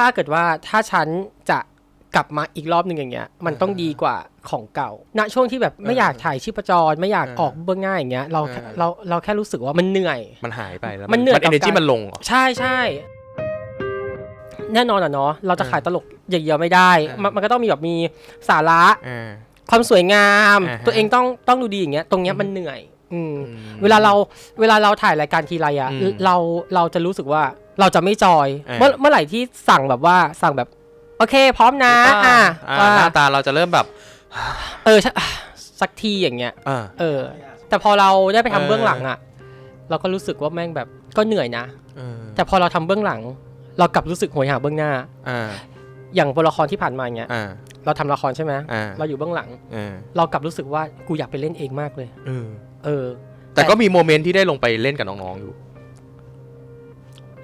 ถ้าเกิดว่าถ้าฉันจะกลับมาอีกรอบหนึ่งอย่างเงี้ย มันต้องดีกว่าของเก่า ณ ช่วงที่แบบไม่อยากถ่ายชีพจร ไม่อยากเออออกเบื้องหน้าอย่างเงี้ย เราเออเราเราแค่รู้สึกว่ามันเหนื่อย มันหายไปแล้ว มันเหนื่อยมันกับเอเนจีการมันลงเหรอใช่ใช่ แน่นอนอะเนาะ เราจะขายตลกอย่างเดียวไม่ได้เออมันมันก็ต้องมีแบบมีสาระอ่าความสวยงามอ่าฮะตัวเองต้องต้องดูดีอย่างเงี้ย ตรงเนี้ยมันเหนื่อย อืมอืมเวลาเราเวลาเราถ่ายรายการทีไรอะอืมเราเราจะรู้สึกว่า เราจะไม่จอยเออเมื่อเมื่อไหร่ที่สั่งแบบว่าสั่งแบบ โอเค พร้อมนะอะอ่าว่าหน้าตาเราจะเริ่มแบบ เออใช่อะสักทีอย่างเงี้ยอ่าเออ แต่พอเราได้ไปทำเออเบื้องหลังอะเราก็รู้สึกว่าแม่งแบบก็เหนื่อยนะเออแต่พอเราทำเบื้องหลัง เรากลับรู้สึกโหยหาเบื้องหน้าอ่าอย่างตัวละครที่ผ่านมาเงี้ยอ่าเราทำละครใช่ไหมอ่าเราอยู่เบื้องหลังอ่าเรากลับรู้สึกว่ากูอยากไปเล่นเองมากเลยเออเออแต่ก็มีโมเมนต์ที่ได้ลงไปเล่นกับน้องๆอยู่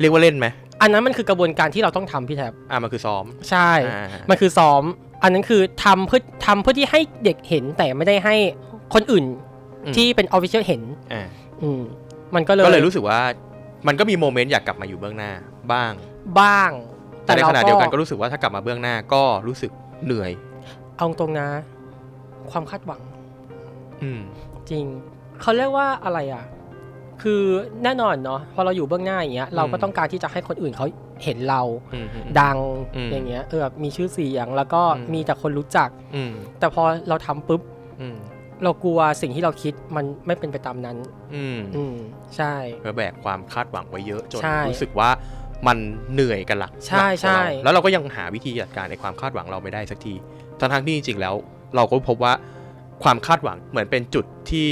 เรียกว่าเล่นไหมอันนั้นมันคือกระบวนการที่เราต้องทำพี่แทบอ่ามันคือซ้อม ใช่ อ่ามันคือซ้อม อันนั้นคือทำเพื่อทำเพื่อที่ให้เด็กเห็นแต่ไม่ได้ให้คนอื่นอืม ที่เป็นออฟฟิเชียลเห็น อ่าอืมมันก็เลยก็เลยรู้สึกว่ามันก็มีโมเมนต์อยากกลับมาอยู่เบื้องหน้าบ้าง บ้าง แต่ในราขณะเดียวกันก็รู้สึกว่าถ้ากลับมาเบื้องหน้าก็รู้สึกเหนื่อย เอาตรงนะ ความคาดหวังอืม จริง เขาเรียกว่าอะไรอะ คือแน่นอนเนาะพอเราอยู่เบื้องหน้าอย่างเงี้ยเราก็ต้องการที่จะให้คนอื่นเขาเห็นเราอืมอืมดังอืมอย่างเงี้ยเออแบบมีชื่อเสียงแล้วก็อืมมีแต่คนรู้จักอืมแต่พอเราทำปุ๊บอืมเรากลัวสิ่งที่เราคิดมันไม่เป็นไปตามนั้น อืมอืมใช่ก็แบกความคาดหวังไว้เยอะจนใช่รู้สึกว่ามันเหนื่อยกันหลักใช่หลักของใช่เราแล้วเราก็ยังหาวิธีจัดการในความคาดหวังเราไม่ได้สักทีทั้งทั้งๆที่จริงๆแล้ว เราก็พบว่าความคาดหวังเหมือนเป็นจุดที่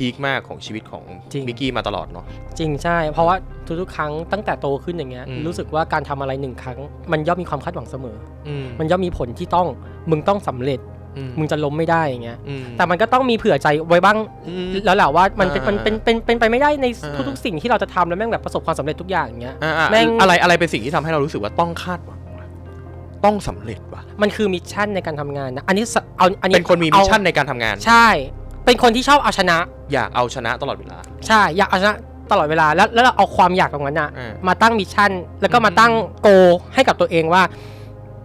พีคมากของชีวิตของจริงมิกกี้มาตลอดเนาะ จริงใช่ เพราะว่าทุกๆครั้งตั้งแต่โตขึ้นอย่างเงี้ยอืม รู้สึกว่าการทำอะไรหนึ่งครั้ง มันย่อมมีความคาดหวังเสมอ อืมมันย่อมมีผลที่ต้องมึงต้องสำเร็จ อืมมึงจะล้มไม่ได้อย่างเงี้ยอืมแต่มันก็ต้องมีเผื่อใจไว้บ้าง อืม แล้วแหละว่ามันเป็นอ่ามัมันเป็นเป็นเป็นไปไม่ได้ในอ่า ทุกๆสิ่งที่เราจะทำแล้วแม่งแบบประสบความสำเร็จทุกอย่างอย่างเงี้ย อ่าอ่าแม่ง อะไรอะไรเป็นสิ่งที่ทำให้เรารู้สึกว่าต้องคาดหวังวะต้องสำเร็จวะมันคือมิชชั่นในการทำงานนะอันนี้สเอาอันนี้เป็นคนมีมิชชั่นในการทำงานใช่ เป็นคนที่ชอบเอาชนะ อยากเอาชนะตลอดเวลา ใช่อยากเอาชนะตลอดเวลาแล้วแล้วเราเอาความอยากตรงนั้นอะอ่า มาตั้งมิชชั่น แล้วก็มาอืมตั้งโกให้กับตัวเองว่า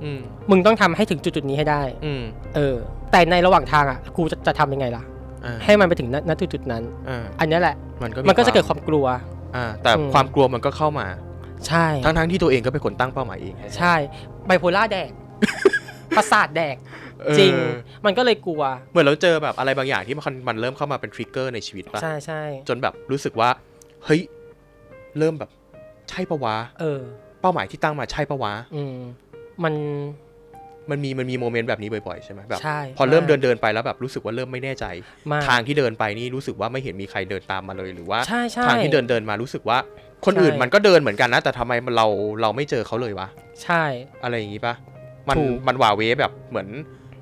อืมมึงต้องทำให้ถึงจุดๆนี้ให้ได้ อืมเออ แต่ในระหว่างทางอะกูจะจะทำยังไงล่ะ อ่าให้มันไปถึงณณจุดจุดๆนั้น อ่าอันเนี้ยแหละ มันก็มันก็จะเกิดความกลัว อ่า แต่อืม ความกลัวมันก็เข้ามา ใช่ ทั้งทั้งๆที่ตัวเองก็เป็นคนตั้งเป้าหมายเอง ใช่ไบโพล่าแดก ประสาทแดกเออ จริง มันก็เลยกลัว เหมือนเราเจอแบบอะไรบางอย่างที่มันมันเริ่มเข้ามาเป็นทริกเกอร์ในชีวิตปะใช่ใช่จนแบบรู้สึกว่า เฮ้ย เริ่มแบบใช่ปะวะ เออ เป้าหมายที่ตั้งมาใช่ปะวะ อืม มัน มันมีมันมีโมเมนต์แบบนี้บ่อยๆใช่ไหมแบบใช่พอเริ่มมากเดินเดินไปแล้วแบบรู้สึกว่าเริ่มไม่แน่ใจมากทางที่เดินไปนี่รู้สึกว่าไม่เห็นมีใครเดินตามมาเลยหรือว่าใช่ใช่ทางที่เดินเดินมารู้สึกว่า คนใช่อื่นมันก็เดินเหมือนกันนะ แต่ทำไมเราเราไม่เจอเขาเลยวะ ใช่ อะไรอย่างงี้ปะมันถูกมันหวาเวแบบเหมือน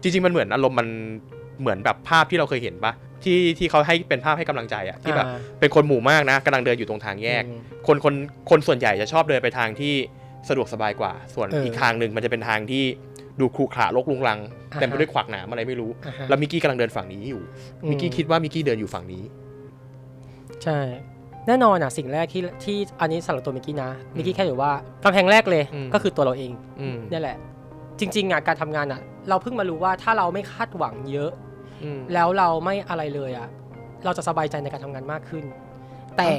จริงๆมันเหมือนอารมณ์มันเหมือนแบบภาพที่เราเคยเห็นปะที่ที่เขาให้เป็นภาพให้กำลังใจอะที่แบบอ่า เป็นคนหมู่มากนะกำลังเดินอยู่ตรงทางแยก อืม คนคนคนส่วนใหญ่จะชอบเดินไปทางที่สะดวกสบายกว่า ส่วนเอออีอีกทางหนึ่งมันจะเป็นทางที่ดูขรุขระรกรุงรังอ่าฮะ เต็มไปด้วยขวากหนามอะไรไม่รู้ อ่าฮะแล้วมิกกี้กำลังเดินฝั่งนี้อยู่อืมิกกี้คิดว่ามิกกี้เดินอยู่ฝั่งนี้ ใช่ แน่นอนอะสิ่งแรกที่ที่อันนี้สำหรับตัวมิกกี้นะมิกกี้แค่ถือว่ากำแพงแรกเลยอืม ก็คือตัวเราเองอืมนี่แหละ จริง ๆอะการทำงานอะ เราเพิ่งมารู้ว่าถ้าเราไม่คาดหวังเยอะ อืมแล้วเราไม่อะไรเลยอะ เราจะสบายใจในการทำงานมากขึ้น แต่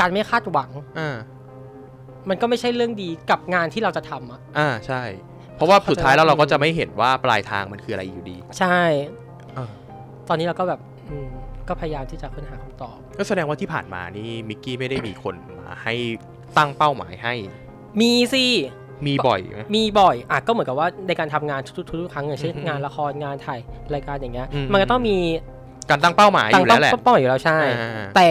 การไม่คาดหวัง อ่ามันก็ไม่ใช่เรื่องดีกับงานที่เราจะทำอะ อ่าใช่ เพราะว่าเข้าใจสุดท้ายแล้วเราก็อืมจะไม่เห็นว่าปลายทางมันคืออะไรอยู่ดี ใช่ อ่า ตอนนี้เราก็แบบอืมก็พยายามที่จะค้นหาคำตอบ ก็แสดงว่าที่ผ่านมานี่มิกกี้ไม่ได้มีคนมาให้ตั้งเป้าหมายให้ มีสิ มีบ่อยไหม มีบ่อยอะก็เหมือนกับว่าในการทำงานทุกๆทุกๆครั้งอย่างเช่นอือฮึงานละครงานถ่ายรายการอย่างเงี้ย อืม มันก็ต้องมีการตั้งเป้าหมายอตั้งยู่แล้วแหละเป้าหมายอยู่แล้วใช่ อ่า แต่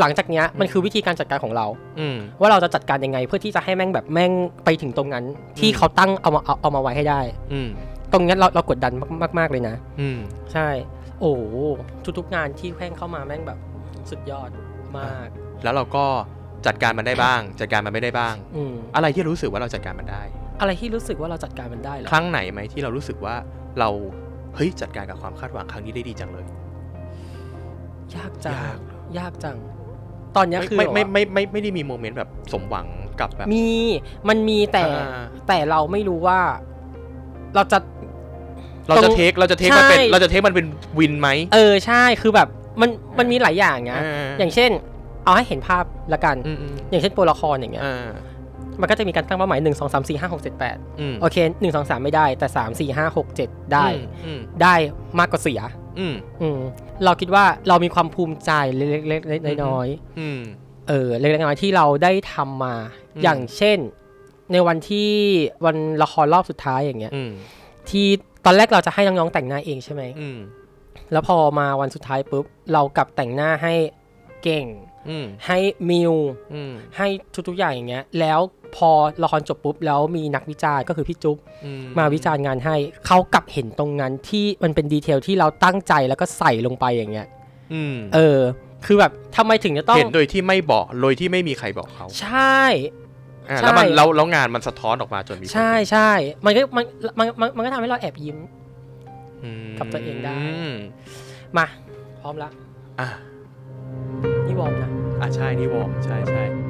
หลังจากเนี้ยมันคือวิธีการจัดการของเรา อืม ว่าเราจะจัดการยังไงเพื่อที่จะให้แม่งแบบแม่งไปถึงตรงนั้น ที่อืม เขาตั้งเอามาเอาเอามาไว้ให้ได้ อืม ตรงเนี้ยเราเรากดดันมากมากๆเลยนะ อืม ใช่ โอ้โหทุกๆงานที่แพ่งเข้ามาแม่งแบบสุดยอดมาก แล้วเราก็ จัดการมันได้บ้าง จัดการมันไม่ได้บ้าง อืมอะไรที่รู้สึกว่าเราจัดการมันได้ อะไรที่รู้สึกว่าเราจัดการมันได้เหรอครั้งไหนไหมที่เรารู้สึกว่าเราเฮ้ยจัดการกับความคาดหวังครั้งนี้ได้ดีจังเลย ยากจังยาก ยากจัง ตอนเนี้ยไม่คือไม่แบบไม่ว่าไม่ไม่ไม่ได้มีโมเมนต์แบบสมหวังกับแบบมีมันมีแต่อ่าแต่เราไม่รู้ว่า เราจะ เราตรจะงเทคเราจะเทคมันเป็นใช่ เราจะเทคมันเป็นวินไหมเออใช่คือแบบมันมันมีหลายอย่างนะ อ่า อย่างเช่น เอาให้เห็นภาพละกัน อืมอืมอย่างเช่นตัวละครอย่างเงี้ย อ่ามันก็จะมีการตั้งเป้าหมายหนึ่งสองสามสี่ห้าหกเจ็ดแปดอืมโอเคหนึ่งสองสามไม่ได้แต่สามสี่ห้าหกเจ็ดได้ อืมได้มากกว่าเสีย อืม อืมเราคิดว่าเรามีความภูมิใจเล็กๆๆน้อยอืม ๆเออเล็กๆน้อยๆที่เราได้ทำมา อืม อย่างเช่น ในวันที่วันละครรอบสุดท้ายอย่างเงี้ย อืมที่ตอนแรกเราจะให้น้องๆแต่งหน้าเองใช่ไหม อืมแล้วพอมาวันสุดท้ายปุ๊บ เรากลับแต่งหน้าให้เก่งอืม ให้มิวอืมให้ทุกๆอย่างอย่างเงี้ย แล้วพอละครจบปุ๊บแล้วมีนักวิจารณ์ก็คือพี่จุ๊บอืมาวิจารณ์งานให้เขากลับเห็นตรงนั้นที่มันเป็นดีเทลที่เราตั้งใจแล้วก็ใส่ลงไปอย่างเงี้ยอืมเออ คือแบบทำไมถึงจะต้องเห็นโดยที่ไม่บอกโดยที่ไม่มีใครบอกเขาใช่อ่าใช่แล้วมันแล้วแล้วงานมันสะท้อนออกมาจนมีคนใช่เห็นใช่มันก็มันมันมันมันก็ทำให้เราแอบยิ้มอืมกับตัวเองได้มาพร้อมละอะนี่ วอร์มนะอะใช่นี่วอร์มใช่ใช่